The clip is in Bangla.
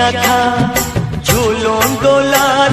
চাথা ঝুলন দোলার